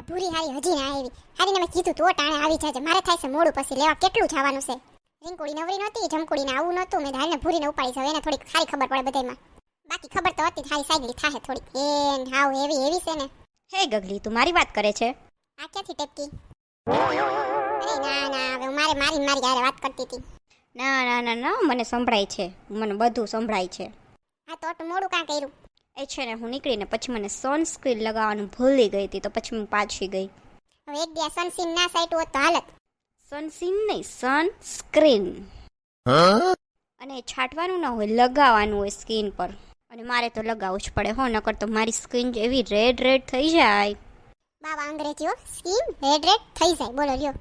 આ ભૂરી હારી હજી ના આવી. હારીને મેં કીધું તો ટાણે આવી જાજે. મારે થાય છે મોડું પછી લેવા. કેટલું જવાનું છે? રીંકુડી નવરી નહોતી જમકુડીને આવું નહોતું. મેં હાલને ભૂરીને ઉપાડી જાવ એને થોડીક સારી ખબર પડે બધામાં બાકી ખબર તો હતી હારી સાઈડલી થાહે થોડીક. એ હાવ એવી એવી છે ને. હે ગગલી તું મારી વાત કરે છે? આ ક્યાંથી ટેપકી? અરે ના ના હવે મારે મારી મારી યારે વાત કરતી હતી. ના ના ના ના મને સંભળાય છે. મને બધું સંભળાય છે. આ તો મોડું કાં કર્યું? એ છે ને હું નીકળીને પછી મને સનસ્ક્રીન લગાવવાનું ભૂલી ગઈ હતી તો પછી હું પાછી ગઈ. હવે એક દિવસ ના સાઈટ હોત તો હાલત. નહીં સનસ્ક્રીન અને છાંટવાનું ના હોય લગાવવાનું હોય સ્કિન પર. અને મારે તો લગાવવું જ પડે હો નકર તો મારી સ્કિન એવી રેડ રેડ થઈ જાય. બાવા અંગ્રેજીઓ હો સ્કીમ રેડ રેડ થઈ જાય. બોલો લ્યો.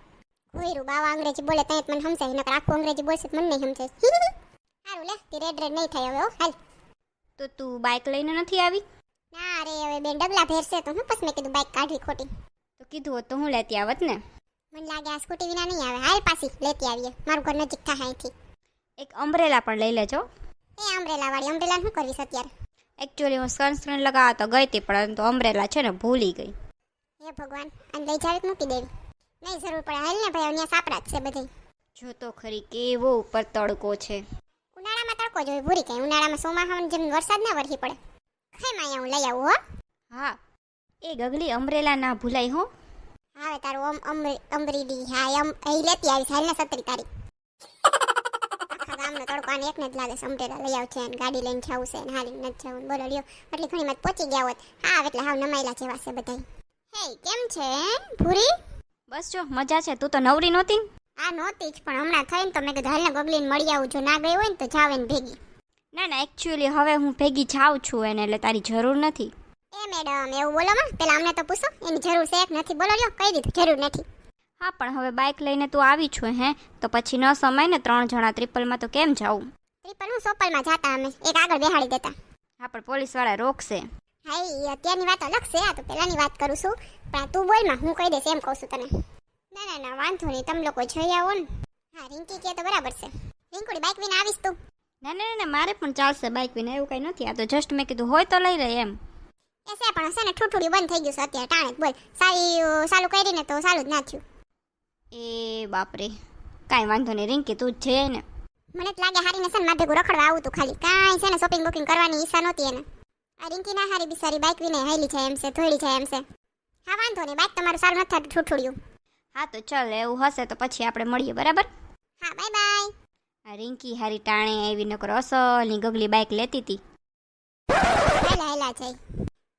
કોઈરું બાવા અંગ્રેજી બોલે ત્યાં મને સમજાય નકર આખું અંગ્રેજી બોલશે મને નહીં સમજાય. સારું લે તે રેડ રેડ નહીં થાય હવે હો હાલ. તો તું બાઇક લઈને નથી આવી? ના અરે હવે બેન ડબલા ભેરશે તો હું પછી મેં કીધું બાઇક કાઢવી ખોટી. તો કીધું હોત તો હું લેતી આવત ને. મને લાગે આ સ્કૂટી વિના નહીં આવે. હાલ પાછી લેતી આવીએ. મારું ઘર નજીક થાય અહીંથી. એક અમ્બ્રેલા પણ લઈ લેજો. એ અમ્બ્રેલા વાળી. અમ્બ્રેલા શું કરીશ અત્યારે? એકચ્યુઅલી હું સનસ્ક્રીન લગાવવા તો ગઈ હતી પરંતુ અમ્બ્રેલા છે ને ભૂલી ગઈ. હે ભગવાન અને લઈ જાવી મૂકી દેવી? નહીં જરૂર પડે. હાલ ને ભાઈ અહીંયા સાપડા જ છે બધી જો તો ખરી કેવો ઉપર તડકો છે. ઉનાળામાં તડકો જોઈએ ભૂરી કઈ. ઉનાળામાં ચોમાસામાં જેમ વરસાદ ના વરસી પડે. ખાઈ માયા હું લઈ આવું હો. હા. એ ગગલી અમરેલા ના ભૂલાય હો. હવે તારું ઓમ અમરી અમરીડી હા એમ એ લેતી આવી હાલ ને સત્તરી તારીખ. આખા ગામનો તડકો આને એકને જ લાગે છે અમરેલા લઈ આવશે અને ગાડી લઈને જવું છે અને હાલી નથી જવું. બોલો લ્યો. એટલી ઘણી માં પહોંચી ગયા હોત. હા એટલે હાવ નમાયેલા જેવા છે બધા હે કેમ છે ભૂરી? બસ જો મજા છે. તું તો નવરી નહોતી આ નહોતી જ પણ હમણાં થઈને તો મેં કીધું હાલને ગગલીને મળી આવું જો ના ગઈ હોય ને તો જાવે ને ભેગી. ના ના એકચ્યુઅલી હવે હું ભેગી જાઉં છું એને એટલે તારી જરૂર નથી. એ મેડમ એવું બોલો માં પેલા અમને તો પૂછો એની જરૂર છે કે નથી? બોલો લ્યો કહી દીધું જરૂર નથી. હા પણ હવે બાઇક લઈને તું આવી છું હે? તો પછી ન સમાય ને ત્રણ જણા ત્રિપલમાં તો કેમ જાવું ત્રિપલ હું સોપલમાં જાતા અમે એક આગળ બેહાડી દેતા. હા પણ પોલીસવાળા રોકશે. હા ઈ અત્યારની વાત અલગ છે આ તો પહેલાની વાત કરું છું. પણ તું બોલમાં હું કહી દઈશ એમ કહું છું તને. ના ના ના વાંધો નહીં તમે લોકો જઈ આવો ને. હા રિંકી કે તો બરાબર છે. રિંકુડી બાઇક વિના આવીશ તું. ના ના ના, મારે પણ ચાલશે બાઇક વિના એવું કંઈ નથી. આ તો જસ્ટ મેં કીધું હોય તો લઈ રહી એમ. એ છે પણ છે ને ઠૂઠુડી બંધ થઈ ગયું છે અત્યારે ટાણે જ બોલ. સારી સારું કરીને તો સારું જ ના થયું. એ બાપરે કાંઈ વાંધો નહીં રિંકી તું જ છે ને. મને તો લાગે હારીને છે ને માથે રખડવા આવું તું ખાલી. કાંઈ છે ને શોપિંગ બુકિંગ કરવાની ઈચ્છા નહોતી એને. આ રિંકી ના હારી બિસારી બાઇક વિને હાલી છે એમ છે થોડી છે એમ છે. હા વાંધો નહીં બાઇક તમારું સારું નથી થતું ઠૂઠુડિયું. હા તો ચાલ એવું હશે તો પછી આપણે મળીએ બરાબર? હા બાય બાય. આ રિંકી હારી ટાણે આવી નકર અસલની ગગલી બાઇક લેતી હતી હેલા હેલા જઈ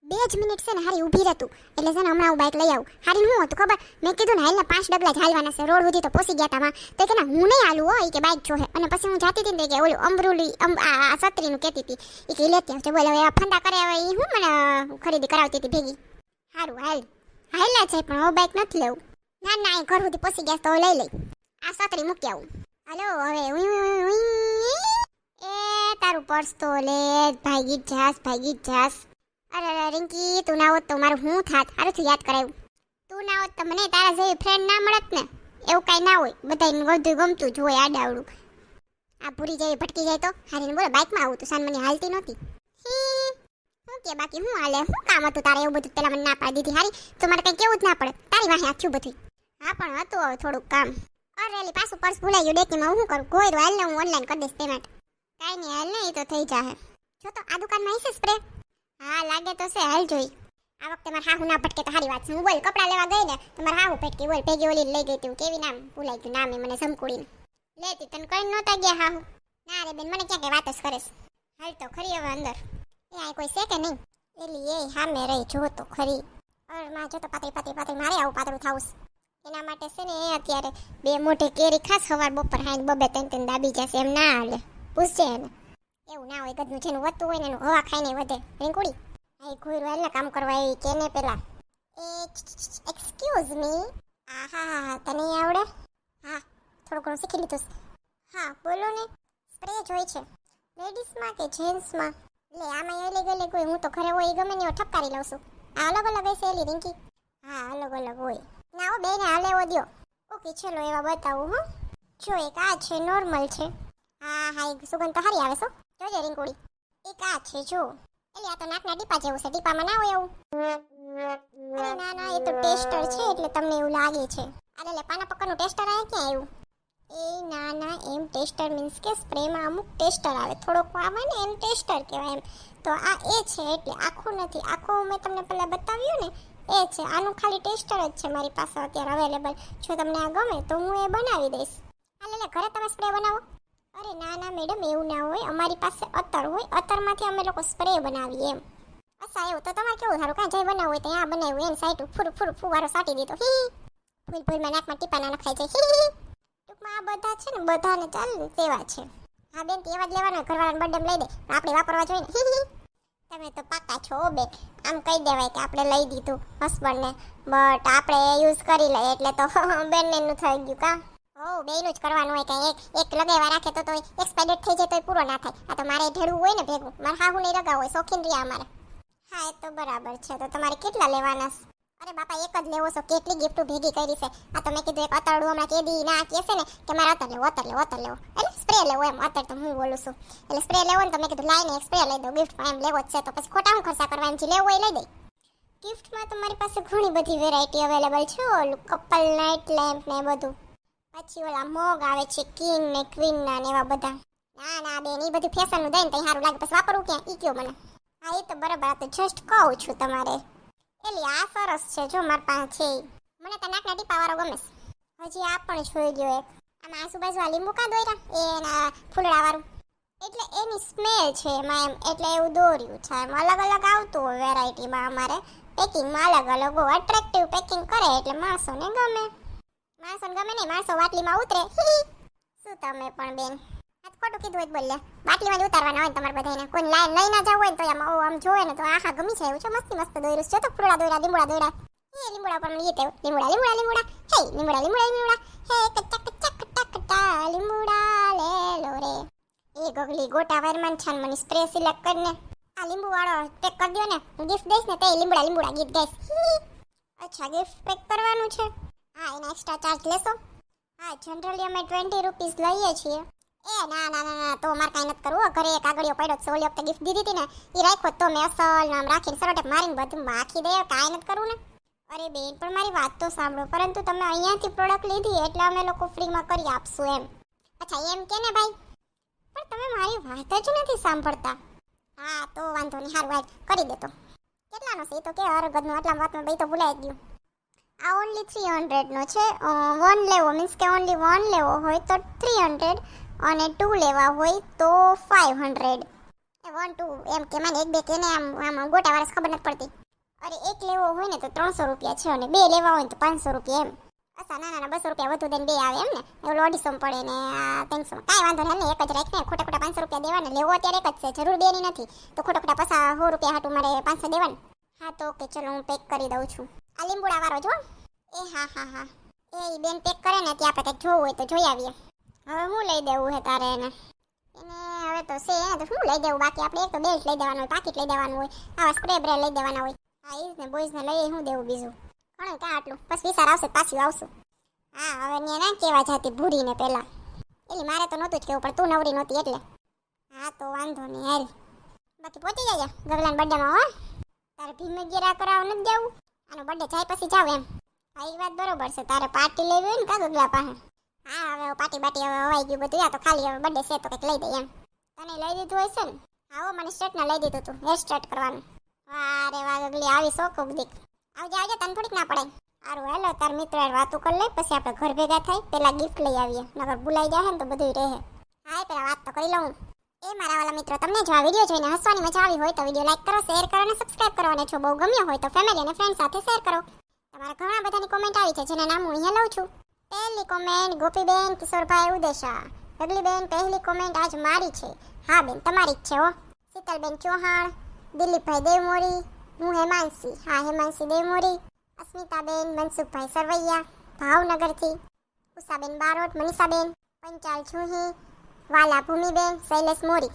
બે જ મિનિટ છે ને હારી ઊભી રહેતું એટલે છે ને હમણાં હું બાઇક લઈ આવું. હારી હું હતું ખબર? મેં કીધું ને હાલને પાંચ ડગલા ઝાલવાના છે. રોડ સુધી તો પહોંચી ગયા તા તો કે ના હું નહીં હાલું હોય કે બાઇક જોહે. અને પછી હું જાતી હતી ને કે ઓલું અમરુલી અમ આ સત્રીનું કહેતી હતી એ કે લેતી આવજો. બોલે હવે આ ફંદા કરે હવે એ હું મને ખરીદી કરાવતી હતી ભેગી. સારું હાલ. હાલ્યા છે પણ હવે બાઇક નથી લેવું. ના ના, એ ઘર સુધી પહોંચી ગયા તો લઈ લઈ. આ સતરી મૂકી આવું. હલો, હવે. એ તારું પર્સ તો લે, ભાગી જાસ ભાગી જાસ. અરે અરે, રિંકી, તું ના હોત તો મારું હું થાત? હારું યાદ કરાયું. તું ના હોત તો મને તારા જેવી ફ્રેન્ડ ના મળત ને? એવું કાંઈ ના હોય. બધાને બધું ગમતું જ હોય આડાવડું. આ પૂરી જેવી ભટકી જાય તો? હારીને બોલો, બાઇકમાં આવું તો. સાન મને હાલતી નહોતી. શું કે, બાકી હું હાલે? શું કામ હતું તારે? એવું બધું પેલા મને ના પાડી દીધી. હારી, તો મારે કંઈ કેવું જ ના પડે. તારી વાહે આખ્યું બધું હા, પણ હતું હવે થોડુંક કામ. અરે રેલી પાછું પર્સ ભૂલાઈ ગયું ડેકીમાં હું શું કરું? કોઈ હાલ ને હું ઓનલાઈન કરી દઈશ તે માટે. કાંઈ નહીં, હાલ ને, એ તો થઈ જાહે. જો તો આ દુકાનમાં હશે સ્પ્રે હા, લાગે તો છે, હાલ જોઈ. આ વખતે મારે હાહુ ના ભટકે તો સારી વાત છે. હું બોલ, કપડાં લેવા ગઈ ને, તો મારે હાહુ ભટકી બોલ. ભેગી ઓલી લઈ ગઈ તું, કેવી નામ? ભૂલાઈ ગયું નામ એ મને સમકુડીને લેતી તને કઈ નહોતા ગયા હાહુ? ના રે બેન, મને ક્યાં કઈ વાત જ કરે છે. હાલ તો ખરી હવે અંદર. એ આ કોઈ છે કે નહીં? એલી, એ હામે રહી, જો તો ખરી. અરે, માં, જો તો પાતળી પાતળી પાતળી, મારે આવું પાતળું થાવું છે. એના માટે છે ને એ અત્યારે બે મોઢે કેરી ખાસ સવાર બપોર હાઈ બબે ત્રણ ત્રણ દાબી જશે, એમ ના હાલે. પૂછજે એને. એવું ના હોય ગદનું જેનું વધતું હોય ને એનું હવા ખાઈને વધે. રીંકુડી આ કોઈ રોયલ કામ કરવા આવી કેને પેલા? એક્સક્યુઝ મી હા હા હા, તને આવડે? હા, થોડું ઘણું શીખી લીધું. હા, બોલો ને. સ્પ્રે જ હોય છે. લેડીઝમાં કે જેન્ટ્સમાં લે, આમાં અલગ અલગ હોય. હું તો ઘરે હોય ગમે ને ઠપકારી લઉં છું. આ અલગ અલગ હશે એલી રિંકી? હા, અલગ અલગ હોય. ના હો બેને હાલ એવો દો ઓકે, ચલો એવા બતાવું હો. જો એક આ છે નોર્મલ છે. હા હા, એક સુગંધ તો સારી આવે છો જોજે રીંકુડી એક આ છે, જો. એટલે આ તો નાકના ટીપા જેવું છે, ડીપામાં ના હોય એવું અરે ના ના, એ તો ટેસ્ટર છે, એટલે તમને એવું લાગે છે. અરે લે પાના પકડનું ટેસ્ટર આવે, ક્યાં આવ્યું? એ ના ના, એમ ટેસ્ટર મીન્સ કે સ્પ્રેમાં અમુક ટેસ્ટર આવે. થોડોક આવે ને એમ ટેસ્ટર કહેવાય એમ. તો આ એ છે, એટલે આખું નથી. આખું મેં તમને પહેલાં બતાવ્યું ને એ છે, આનું ખાલી ટેસ્ટર જ છે મારી પાસે અત્યારે અવેલેબલ જો તમને આ ગમે તો હું એ બનાવી દઈશ. હાલે લે ઘરે તમે સ્પ્રે બનાવો. અરે ના ના મેડમ એવું ના હોય. અમારી પાસે અત્તર હોય. અત્તરમાંથી અમે લોકો સ્પ્રે બનાવીએ એમ. અચ્છા, એવું. તો તમારે કેવું સારું? કાંઈ જઈ બનાવવું હોય તો ત્યાં બનાવ્યું એમ. સાઈડ ફૂર ફૂર ફુવારો સાટી દીધો. હી ભૂલ ભૂલમાં નાકમાં ટીપાના નખાઈ જાય. હી ટૂંકમાં આ બધા છે ને, બધાને ચાલે ને તેવા છે. હા, બેન તેવા જ લેવાના ઘરવાળાને બર્થડે લઈ દે. આપણે વાપરવા જોઈએ ને. તમે તો પાકા છો બેન. આમ કહી દેવાય કે આપણે લઈ દીધું હસબન્ડને. બટ આપણે યુઝ કરી લઈએ એટલે તો બેનનું થઈ ગયું કા? હો બેનું જ કરવાનું હોય કંઈ. એક એક લગાવ્યા રાખે તો તો એક્સપાયર્ડ થઈ જાય તો પૂરો ના થાય. આ તો મારે ઢેળવું હોય ને ભેગું. મારે હાહુ નહીં રગાવ હોય, શોખીન રહ્યા અમારે. હા, એ તો બરાબર છે. તો તમારે કેટલા લેવાના છે? અરે બાપા, એક જ લેવો છો. કેટલી ગિફ્ટો ભેગી કરી છે. આ તમે કીધું એક અતરડું હમણાં કેદી ના કહેશે ને, કે મારે અતર લેવો અતર લેવો અતર લેવો. એટલે સ્પ્રે લેવો એમ, અતર તો હું બોલું છું. એટલે સ્પ્રે લેવો ને તો કીધું લાઈને એક સ્પ્રે લઈ દો ગિફ્ટમાં એમ લેવો જ છે. તો પછી ખોટા હું ખર્ચા કરવા એમ જે લેવો એ લઈ દઈ ગિફ્ટમાં તો મારી પાસે ઘણી બધી વેરાયટી અવેલેબલ છે ઓલું કપલ નાઇટ લેમ્પ ને બધું. પછી ઓલા મોગ આવે છે કિંગ ને ક્વીન ના ને એવા બધા. ના ના, બેન એ બધું ફેશનનું દઈ ને તો સારું લાગે. પછી વાપરવું ક્યાં? ઈ કયો મને? હા એ તો બરાબર તો જસ્ટ કહું છું તમારે. એલી, આ સરસ છે. જો માર પાસે છે મને તો નાકના ટીપા વાળો ગમે છે. હજી આ પણ જોઈ ગયો એક. આમાં આજુબાજુ આ લીંબુ કા દોર્યા? એના ફૂલડા વાળું. એટલે એની સ્મેલ છે એમાં એમ. એટલે એવું દોર્યું છે. એમ અલગ અલગ આવતું હોય વેરાયટીમાં અમારે. પેકિંગમાં અલગ અલગ હોય. અટ્રેક્ટિવ પેકિંગ કરે એટલે માણસોને ગમે. માણસોને ગમે નહીં, માણસો વાટલીમાં ઉતરે. શું તમે પણ બેન? ખોટું કીધું હોય બોલ્યા બાટલીમાં ઉતારવાના હોય તમારે બધાને કોઈ લાઈન લઈ ના જવું હોય તો આમ આમ જોવે ને તો આખા ગમી છે એવું છે. મસ્તી મસ્ત દોર્યું છે. તો ફૂલડા દોર્યા લીંબુડા દોર્યા એ લીંબુડા પર મને ટેવ લીંબુડા લીંબુડા લીંબુડા હે લીંબુડા લીંબુડા લીંબુડા હે કચ્ચા કચ્ચા કટ્ટા કટ્ટા લીંબુડા લે, લો રે. એ ગગલી ગોટા વાયરમાન છાન મને સ્પ્રે સિલેક્ટ કરીને આ લીંબુ વાળો પેક કરી દો ને. ગિફ્ટ દઈશ ને તે લીંબુડા લીંબુડા ગીત ગાઈશ. અચ્છા ગિફ્ટ પેક કરવાનું છે. હા, એના એક્સ્ટ્રા ચાર્જ લેશો. હા જનરલી અમે ટ્વેન્ટી રૂપીસ લઈએ છીએ. એ, ના ના ના ના, તો મારે કાંઈ નથી કરવું. ઘરે એક કાગળિયો પડ્યો છે, ઓલી વખતે ગિફ્ટ દીધી હતી ને એ રાખ્યો તો મેં અસલ નામ રાખીને સરોટે મારીને બધું માખી દે, કાંઈ નથી કરવું ને. અરે બેન, પણ મારી વાત તો સાંભળો, પરંતુ તમે અહીંયાથી પ્રોડક્ટ લીધી એટલે અમે લોકો ફ્રીમાં કરી આપશું એમ. અચ્છા, એમ કે ને ભાઈ? પણ તમે મારી વાત જ નથી સાંભળતા. હા, તો વાંધો નહીં સારું વાત કરી દેતો કેટલાનો છે? એ તો કે હરગદનો આટલા વાતમાં ભાઈ તો ભૂલાઈ ગયું. આ ઓનલી થ્રી હંડ્રેડનો છે. વન લેવો મીન્સ કે ઓનલી વન લેવો હોય તો થ્રી હંડ્રેડ અને ટુ લેવા હોય તો ફાઇવ હંડ્રેડ વન ટુ એમ કે મને એક, બે કે આમ આમ ગોટા વાળા ખબર નથી પડતી. અરે એક લેવો હોય ને તો ત્રણસો રૂપિયા છે અને બે લેવા હોય તો પાંચસો રૂપિયા એમ. અચ્છા, ના ના બસો રૂપિયા વધુ દઈને બે આવે એમ ને? એવું અઢીસો પડે ને આ ત્રણસો કાંઈ વાંધો નહીં, એક જ રાખ ને ખોટા ખોટા પાંચસો રૂપિયા દેવાના. લેવો અત્યારે એક જ છે, જરૂર બેની નથી. તો ખોટા ખોટા પાછા સો રૂપિયા હાટું મારે પાંચસો દેવાના. હા, તો ઓકે, ચલો, હું પેક કરી દઉં છું. આ લીંબુડા વાળો જો એ હા હા હા. એ બેન પેક કરે ને, ત્યાં આપણે કંઈક જોવું હોય તો જોઈ આવીએ. હવે હું લઈ દેવું હે તારે એને? એને હવે તો છે એને તો શું લઈ દેવું? બાકી આપણે એક તો બેલ્ટ લઈ દેવાનું હોય, પાકીટ લઈ દેવાનું હોય, આવા સ્પ્રે બ્રે લઈ દેવાના હોય. હા ઈજ ને બોયઝને લઈએ શું દેવું બીજું? ઘણું ક્યાં આટલું? બસ વિચાર આવશે પાછું આવશું. હા, હવે ને ના કેવા જાતી ભૂરીને પહેલાં. એટલે મારે તો નહોતું જ કેવું પણ તું નવરી નહોતી એટલે. હા, તો વાંધો નહીં, હાલ. બાકી પહોંચી જાય ગગલાન બર્થડેમાં, હો? તારે ભીમે ગેરા કરાવ નથી જવું? આનો બર્થડે જાય પછી જાવ એમ. હા એ વાત બરોબર છે, તારે પાર્ટી લેવી હોય ને કા પાસે? હા, હવે પાટી બાટી હવે હવાઈ ગયું બધું. આ તો ખાલી હવે બર્થડે છે તો કંઈક લઈ દઈએ એમ. તને લઈ દીધું હશે ને? આવો મને સ્ટ્રેટનર લઈ દીધું તું. હેર સ્ટ્રેટ કરવાનું. વાહ વાગ અગલી આવી શોખ દીક આવજે આવજે, તને થોડીક ના પડે સારું હેલો, તાર મિત્ર વાતો કરી લે, પછી આપણે ઘર ભેગા થાય. પેલા ગિફ્ટ લઈ આવીએ. નગર ભૂલાઈ જાય ને તો બધું રહે. હા પેલા વાત તો કરી લઉં. એ મારા વાલા મિત્રો, તમને જો આ વીડિયો જોઈને હસવાની મજા આવી હોય તો વીડિયો લાઈક કરો શેર કરો અને સબસ્ક્રાઇબ કરો. અને જો બહુ ગમ્યો હોય તો ફેમિલી અને ફ્રેન્ડ સાથે શેર કરો. તમારા ઘણા બધાની કોમેન્ટ આવી છે, જેના નામ હું અહીંયા લઉં છું. પહેલી કોમેન્ટ ગોપીબેન કિશોરભાઈ ઉદેશા. ગગલીબેન પહેલી કોમેન્ટ આજ મારી છે. હા બેન, તમારી જ છે હો. શીતલબેન ચૌહાણ, દિલીપભાઈ દેવમોરી, હું હેમાંશી. હા, હેમાંશી દેવમોરી. અસ્મિતાબેન, મનસુખભાઈ સરવૈયા, ભાવનગરથી. ઉષાબેન બારોટ, મનીષાબેન, પંચાલ છુહી વાલા ભૂમિબેન શૈલેષ મોરી.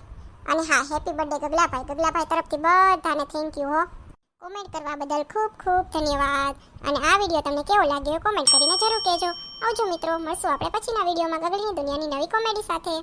અને હા હેપી બર્થડે ગગલાભાઈ. ગગલાભાઈ તરફથી બધાને થેન્ક યુ હો. કોમેન્ટ કરવા બદલ ખૂબ ખૂબ ધન્યવાદ. અને આ વીડિયો તમને કેવો લાગ્યો કોમેન્ટ કરીને જરૂર કહેજો. આવજો મિત્રો, મળશું આપણે પછીના વિડીયોમાં ગગડીની દુનિયાની નવી કોમેડી સાથે.